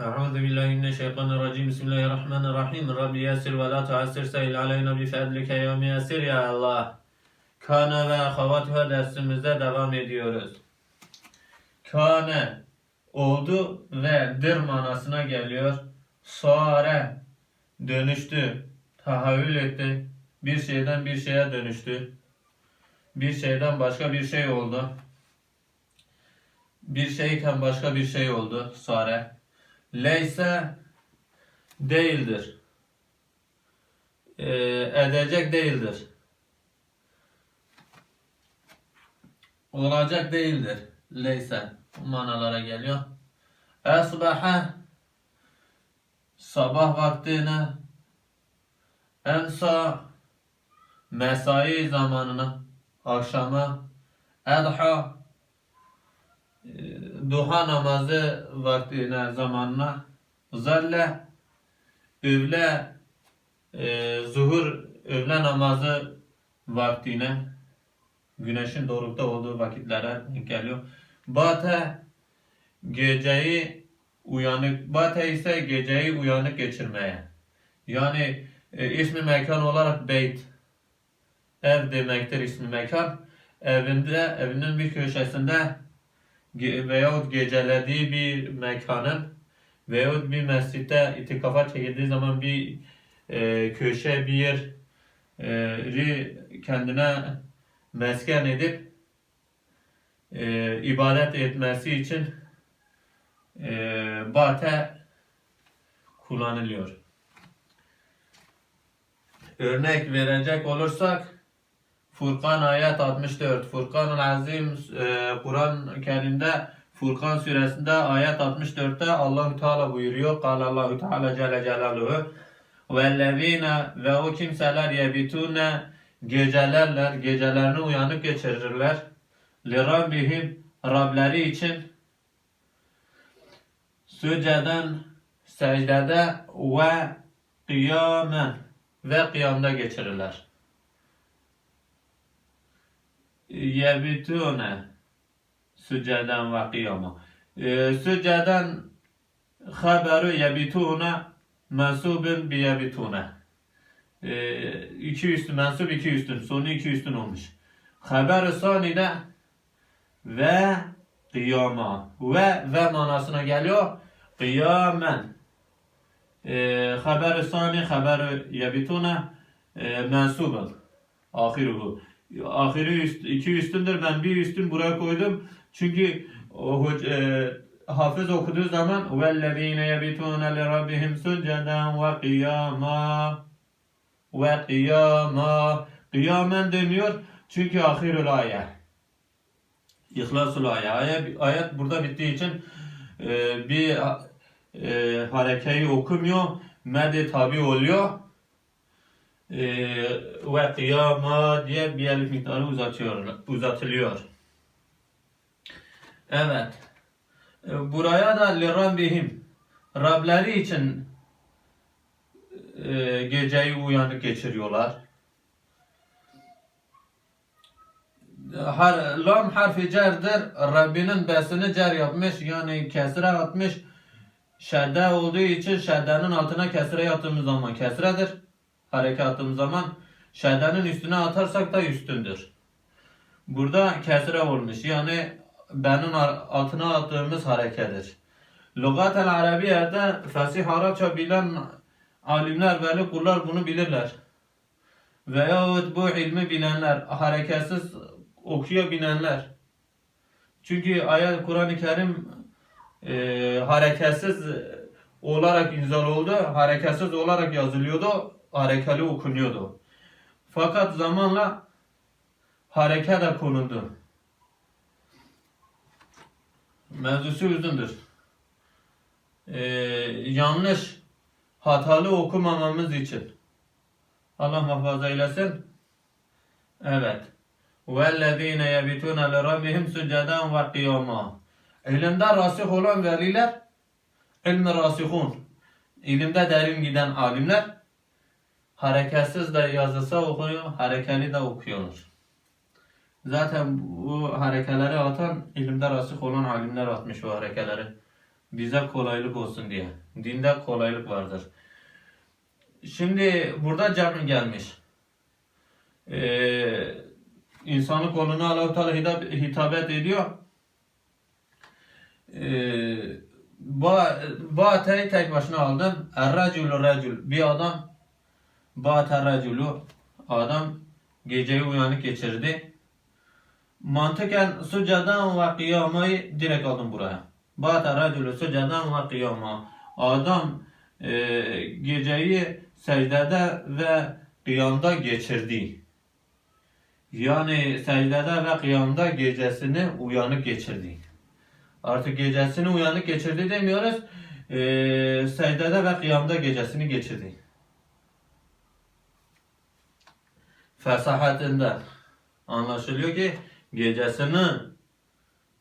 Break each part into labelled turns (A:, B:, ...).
A: أعوذ بالله من الشيطان الرجيم بسم الله الرحمن الرحيم رب يسر ولا تعسر سهل علينا بفضلك ya müyessir ya Allah. Kana ve ahavatuha dersimize devam ediyoruz. Kane oldu ve dir manasına geliyor. Sare dönüştü, tahavül etti. Bir şeyden bir şeye dönüştü. Bir şeyden başka bir şey oldu. Bir şeyken başka bir şey oldu. Sare. Leyse değildir. Ee, edecek değildir. Olacak değildir. Leyse. Manalara geliyor. Esbaha sabah vaktine emsa mesai zamanına akşama edha e, duha namazı vaktine zamanına zalle öğle e, zuhur öğle namazı vaktine güneşin doğrultuda olduğu vakitlere geliyor. Bate geceyi uyanık, bate ise geceyi uyanık geçirmeye. Yani e, ismi mekan olarak beyt ev demektir ismi mekan. Evinde, evinin bir köşesinde veyahut gecelediği bir mekanın veyahut bir mescitte itikafa çekildiği zaman bir e, köşe bir yeri kendine mesken edip e, ibadet etmesi için e, bate kullanılıyor. Örnek verecek olursak Furkan ayet 64. Furkan Azim e, Kur'an-ı Kerim'de Furkan suresinde ayet 64'te Allahu Teala buyuruyor. Kal Allahu Teala Celle Celaluhu vellezine ve o kimseler yebitune gecelerler, gecelerini uyanık geçirirler. Li Rabbihim Rableri için süceden secdede ve kıyamen ve kıyamda geçirirler. Yebitune sücceden ve kıyama. Ee, sücceden haberu yebitune mensubun bi yebitune. Ee, iki üstün mensup iki üstün. Sonu iki üstün olmuş. Haber-i sanide ve kıyama. Ve ve manasına geliyor. Kıyamen. Ee, haber-i sani haber-i yebitune e, mensubun. Ahiruhu Ahiri üst, iki üstündür. Ben bir üstün buraya koydum. Çünkü o, hoc- e, hafız okuduğu zaman وَالَّذ۪ينَ يَبِتُونَ لِرَبِّهِمْ سُجَّدًا وَقِيَامًا ve kıyama kıyamen deniyor çünkü ahirul ayet İhlasul ayet ayet, ayet burada bittiği için e, bir e, harekeyi okumuyor medi tabi oluyor e, ve kıyama diye bir elif miktarı uzatıyor, uzatılıyor evet e, buraya da lirabbihim Rableri için e, geceyi uyanık geçiriyorlar. Har, lam harfi cerdir. Rabbinin besini cer yapmış. Yani kesre atmış. Şedde olduğu için şeddenin altına kesre yattığımız zaman kesredir. Harekatımız zaman şeddenin üstüne atarsak da üstündür. Burada kesre olmuş. Yani benin altına attığımız harekedir. Lugat-el Arabiye'de Fasih Arapça bilen alimler, veli kullar bunu bilirler. Veyahut bu ilmi bilenler, hareketsiz okuyabilenler. Çünkü ayet Kur'an-ı Kerim e, hareketsiz olarak inzal oldu, hareketsiz olarak yazılıyordu, harekeli okunuyordu. Fakat zamanla hareke de konuldu. Mevzusu uzundur. E, yanlış hatalı okumamamız için. Allah muhafaza eylesin. Evet. وَالَّذ۪ينَ يَبِتُونَ لِرَبِّهِمْ سُجَّدًا وَقِيَامًا İlimde rasih olan veliler, ilmi rasihun, ilimde derin giden alimler, hareketsiz de yazısa okuyor, harekeli de okuyorlar. Zaten bu harekeleri atan, ilimde rasih olan alimler atmış o harekeleri. Bize kolaylık olsun diye. Dinde kolaylık vardır. Şimdi burada cami gelmiş. Ee, insanın koluna Allah-u Teala hitabet ediyor. Ee, ba, Ba'te'yi tek başına aldım. Er-raculu racul. Bir adam Ba'te raculu. Adam geceyi uyanık geçirdi. Mantıken sucadan ve kıyamayı direkt aldım buraya. Ba'te raculu sucadan ve kıyama. Adam e, geceyi secdede ve kıyamda geçirdi. Yani secdede ve kıyamda gecesini uyanık geçirdi. Artık gecesini uyanık geçirdi demiyoruz. Ee, secdede ve kıyamda gecesini geçirdi. Fesahatinde anlaşılıyor ki gecesini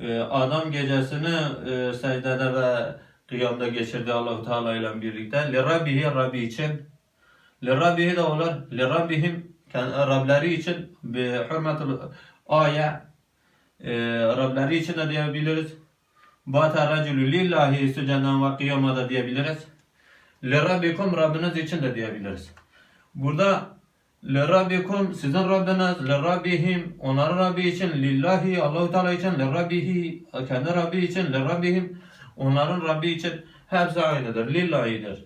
A: e, adam gecesini e, secdede ve kıyamda geçirdi Allahu Teala ile birlikte. Li Rabbihi Rabbi için. Li Rabbihi de olur. Li Rabbihim kend- Rableri için bi hürmetul aya e, Rableri için de diyebiliriz. Bata racülü lillahi süceden ve kıyama da diyebiliriz. Li Rabbikum Rabbiniz için de diyebiliriz. Burada Li Rabbikum sizin Rabbiniz, Li Rabbihim onların Rabbi için, Lillahi Allahu Teala için, Li Rabbihi kendi Rabbi için, Li Rabbihim onların Rabbi için hepsi aynıdır. Lillahi'dir.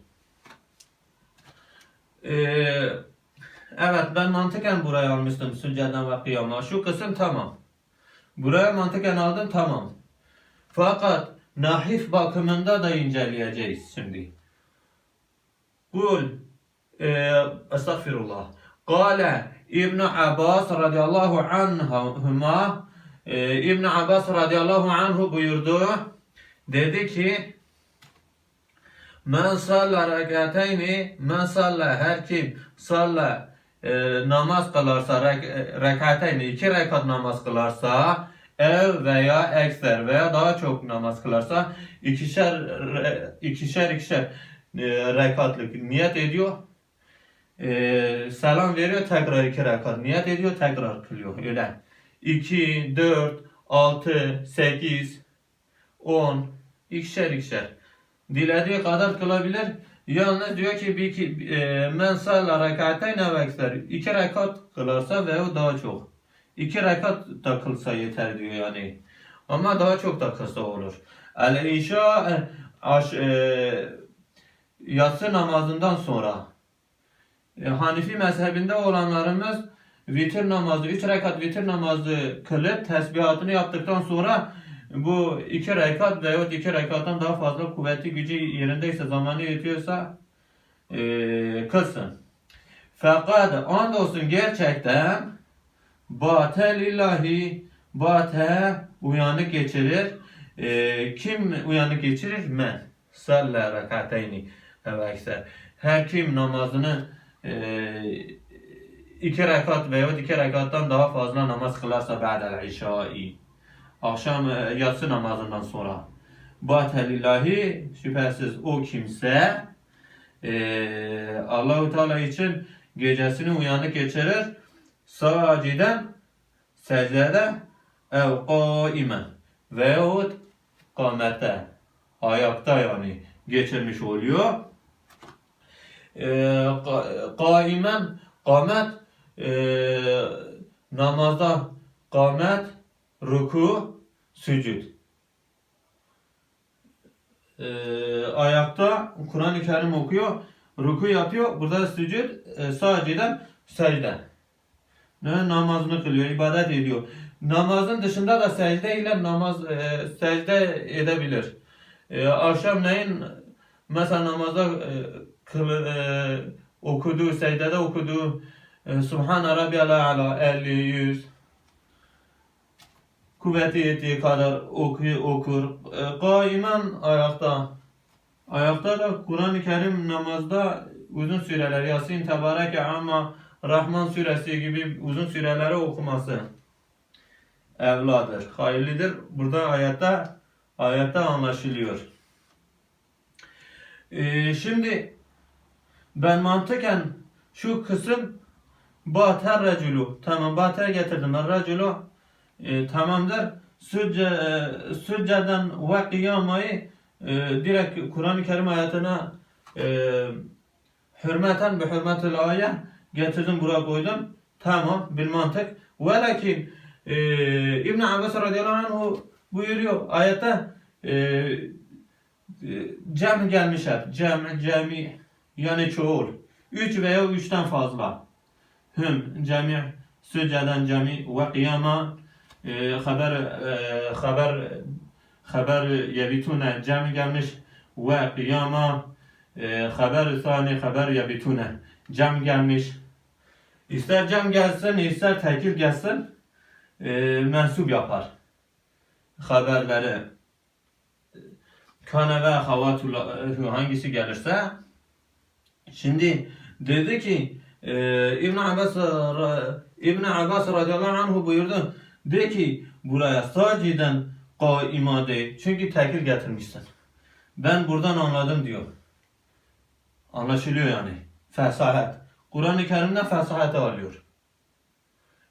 A: Ee, evet ben mantıken buraya almıştım sücceden ve kıyama. Şu kısım tamam. Buraya mantıken aldım tamam. Fakat nahif bakımında da inceleyeceğiz şimdi. Kul e, Estağfirullah. Kale İbn Abbas radıyallahu anhuma İbn Abbas radıyallahu anhu buyurdu. Dedi ki Men salla rekateyni men salla her kim salla e, namaz kılarsa rek, rekateyni iki rekat namaz kılarsa ev veya ekser veya daha çok namaz kılarsa ikişer ikişer ikişer e, rekatlık niyet ediyor. E, selam veriyor tekrar iki rekat niyet ediyor tekrar kılıyor öyle. 2, 4, 6, 8, 10 ikişer ikişer. Dilediği kadar kılabilir. Yalnız diyor ki bir ki e, men salla rekateyne ve ekser. İki rekat kılarsa veya daha çok. İki rekat da kılsa yeter diyor yani. Ama daha çok da kılsa olur. El işa e, e, yatsı namazından sonra e, Hanifi mezhebinde olanlarımız vitir namazı, üç rekat vitir namazı kılıp tesbihatını yaptıktan sonra bu iki rekat veya iki rekattan daha fazla kuvveti gücü yerindeyse zamanı yetiyorsa e, kılsın. Fakat andolsun gerçekten bate lillahi bate uyanık geçirir. E, kim uyanık geçirir? Men. Salla rekateyni ve ekser. Her kim namazını iki rekat veya iki rekattan daha fazla namaz kılarsa ba'del işai akşam e, yatsı namazından sonra bate lillahi şüphesiz o kimse e, Allahu Teala için gecesini uyanık geçirir saciden secdede ev kaimen veyahut kamete ayakta yani geçirmiş oluyor. E, ka- kaimen kamet e, namazda kamet ruku sücud. Ee, ayakta Kur'an-ı Kerim okuyor, ruku yapıyor. Burada da sücud, e, saciden secde. Ne? Namazını kılıyor, ibadet ediyor. Namazın dışında da secde ile namaz e, secde edebilir. E, akşamleyin mesela namazda e, kılı, e, okuduğu, secdede okuduğu e, Subhan Rabbiyal A'la 50 100 kuvveti yettiği kadar oku, okur. E, Kaimen ayakta. Ayakta da Kur'an-ı Kerim namazda uzun süreler Yasin, Tebareke ama Rahman suresi gibi uzun süreleri okuması evladır, hayırlıdır. Burada ayette ayette anlaşılıyor. E, şimdi ben mantıken şu kısım Bater reculu. Tamam bater getirdim. Reculu e, tamamdır. Sücce, e, sücceden ve kıyamayı e, direkt Kur'an-ı Kerim ayetine e, hürmeten bi hürmetil ayet getirdim buraya koydum. Tamam bil mantık. Ve lakin e, İbn Abbas radıyallahu anh buyuruyor ayette e, e, cem gelmiş hep. Cem, cemi yani çoğul. Üç veya üçten fazla. Hüm, cemi, sücceden cemi ve kıyama e, haber e, haber haber yebitune cem gelmiş ve kıyama e, haber sani haber yebitune cem gelmiş. İster cem gelsin ister tekil gelsin e, mensup yapar. Haberleri kane ve havatul hangisi gelirse şimdi dedi ki e, İbn Abbas İbn Abbas radıyallahu anh buyurdu de ki buraya saciden kaima de çünkü tekil getirmişsin. Ben buradan anladım diyor. Anlaşılıyor yani. Fesahat. Kur'an-ı Kerim'den fesahati alıyor.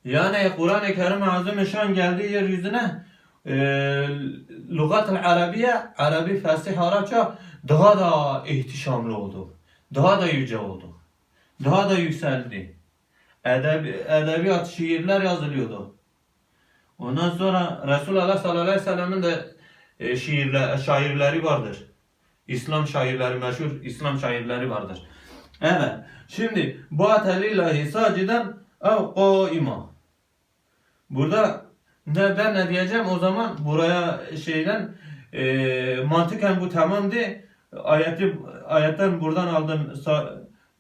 A: Yani Kur'an-ı Kerim azim şan geldiği yeryüzüne e, lügat-ı arabiye, Arabi fasih Arapça daha da ihtişamlı oldu. Daha da yüce oldu. Daha da yükseldi. Edebi, edebiyat, şiirler yazılıyordu. Ondan sonra Resulullah sallallahu aleyhi ve sellem'in de e, şiirler, şairleri vardır. İslam şairleri, meşhur İslam şairleri vardır. Evet. Şimdi Bâte lillahi saciden ev qaima. Burada ne ben ne diyeceğim o zaman buraya şeyden e, mantıken bu tamamdı. Ayeti ayetten buradan aldım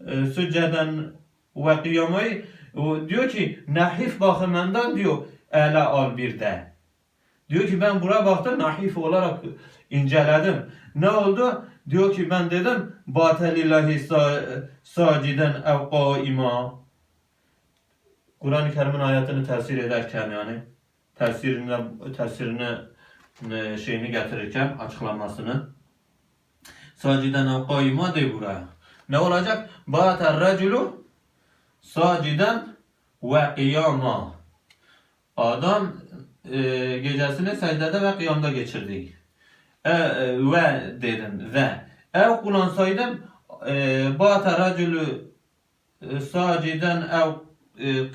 A: e, sücceden ve kıyamayı diyor ki nahif bakımından diyor ele al bir de. Diyor ki ben buraya baktım nahif olarak inceledim. Ne oldu? Diyor ki ben dedim batelillahi sa- saciden ev qaima. Kur'an-ı Kerim'in ayetini tefsir ederken yani tefsirine tefsirine şeyini getirirken açıklamasını saciden qaima de buraya. Ne olacak? Bâter raculu saciden ve kıyama. Adam e, gecesini secdede ve kıyamda geçirdi. E, e, ve dedim ve. Ev kullansaydım e, bâte raculu e, saciden ev e,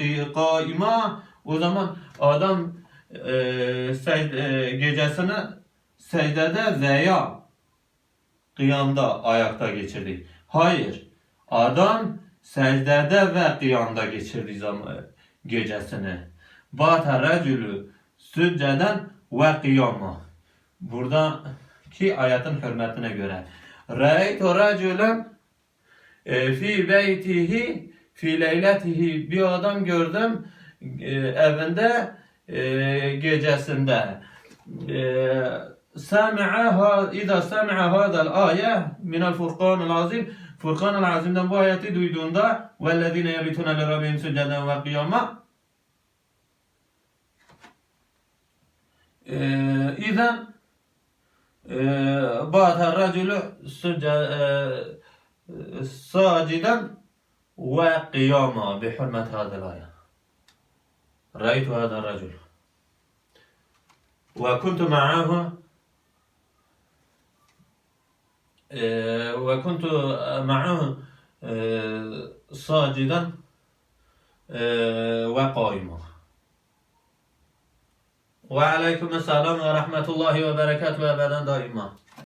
A: o zaman adam e, sec- e, gecesini secdede veya kıyamda ayakta geçirdi. Hayır. Adam secdede ve kıyamda geçirdi zaman gecesini. Bata racülü sücceden ve kıyama. Buradaki ayetin hürmetine göre. Ra'eytu racülen e, fi beytihi fi leyletihi bir adam gördüm e, evinde e, gecesinde. E, Sami'a İza sami'a hadal ayet minel furkanil azim Furkanil azimden bu ayeti duyduğunda vellezine yebituna li rabbihim sücceden ve kıyama Ee, İzen bâte racülü saciden ve kıyama bi hürmet hadel ayet. Ra'ytu hada racül. Ve kuntu ma'ahu وكنت معه ساجدا وقائما. وعليكم السلام ورحمة الله وبركاته أبدا دائما.